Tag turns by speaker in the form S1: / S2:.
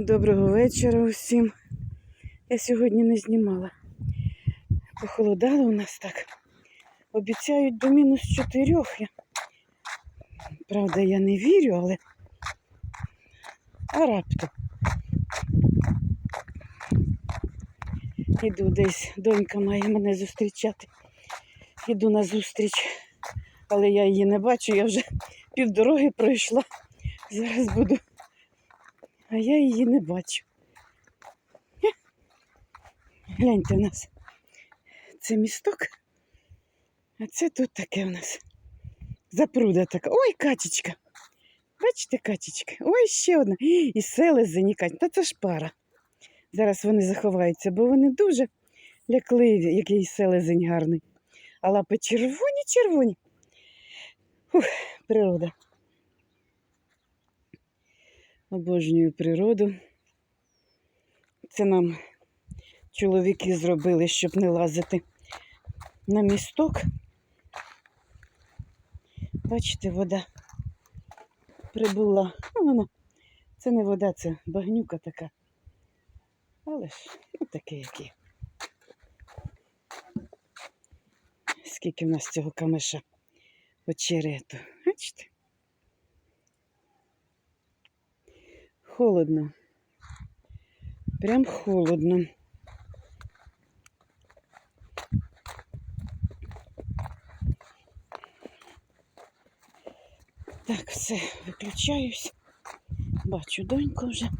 S1: Доброго вечора усім. Я сьогодні не знімала. Похолодало у нас так. Обіцяють до мінус чотирьох. Правда, я не вірю, але а раптом. Іду десь, донька має мене зустрічати. Іду на зустріч, але я її не бачу, я вже півдороги пройшла. Зараз буду а я її не бачу. Гляньте у нас. Це місток, а це тут таке у нас. Запруда така. Ой, качечка. Бачите, качечка? Ой, ще одна. І селезень, і качечка. Та це ж пара. Зараз вони заховаються, бо вони дуже лякливі, який селезень гарний. А лапи червоні, червоні. Ух, природа. Обожнюю природу. Це нам чоловіки зробили, щоб не лазити на місток. Бачите, вода прибула. Ну, воно, це не вода, це багнюка така. Але ж ну, таке як є. Скільки в нас цього камеша очерету. Бачите? Холодно. Прям холодно. Так, все, виключаюсь. Бачу доньку вже.